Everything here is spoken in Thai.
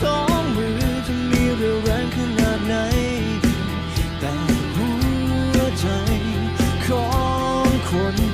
สองมือจะมีเรี่ยวแรงขนาดไหน แต่หัวใจของคน